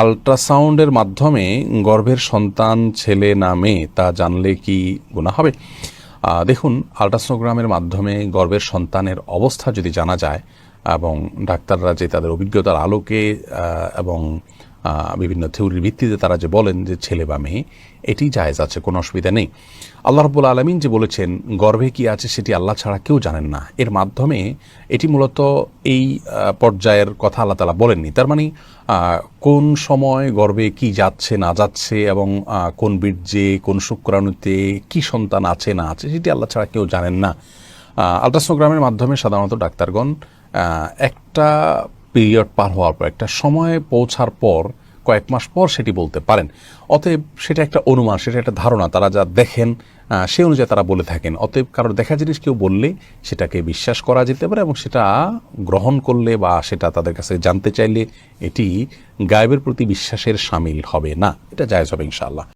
আল্ট্রাসাউন্ডের মাধ্যমে গর্ভের সন্তান, ছেলে না মেয়ে, তা জানলে কি গুণা হবে? দেখুন, আলট্রাসোনোগ্রামের মাধ্যমে গর্ভের সন্তানের অবস্থা যদি জানা যায় এবং ডাক্তাররা যে তাদের অভিজ্ঞতার আলোকে এবং বিভিন্ন থিওরির ভিত্তিতে তারা যে বলেন যে ছেলে বা মেয়ে, এটি জায়েজ আছে, কোনো অসুবিধা নেই। আল্লাহ রব্বুল আলমিন যে বলেছেন, গর্ভে কি আছে সেটি আল্লাহ ছাড়া কেউ জানেন না। এর মাধ্যমে এটি মূলত এই পর্যায়ের কথা আল্লাহ তালা বলেননি। তার মানে কোন সময় গর্ভে কি যাচ্ছে, না যাচ্ছে এবং কোন বীর্যে, কোন শুক্রাণুতে কি সন্তান আছে, না আছে, সেটি আল্লাহ ছাড়া কেউ জানেন না। আলট্রাসোনোগ্রামের মাধ্যমে সাধারণত ডাক্তারগণ একটা পিরিয়ড পার হওয়ার পর, একটা সময়ে পৌঁছার পর কয়েক মাস পর সেটি বলতে পারেন। অতএব সেটা একটা অনুমান, সেটা একটা ধারণা। তারা যা দেখেন সে অনুযায়ী তারা বলে থাকেন। অতএব কারোর দেখা জিনিস কেউ বললে সেটাকে বিশ্বাস করা যেতে পারে এবং সেটা গ্রহণ করলে বা সেটা তাদের কাছে জানতে চাইলে এটি গায়েবের প্রতি বিশ্বাসের সামিল হবে না। এটা জায়জ হবে ইনশাআল্লাহ।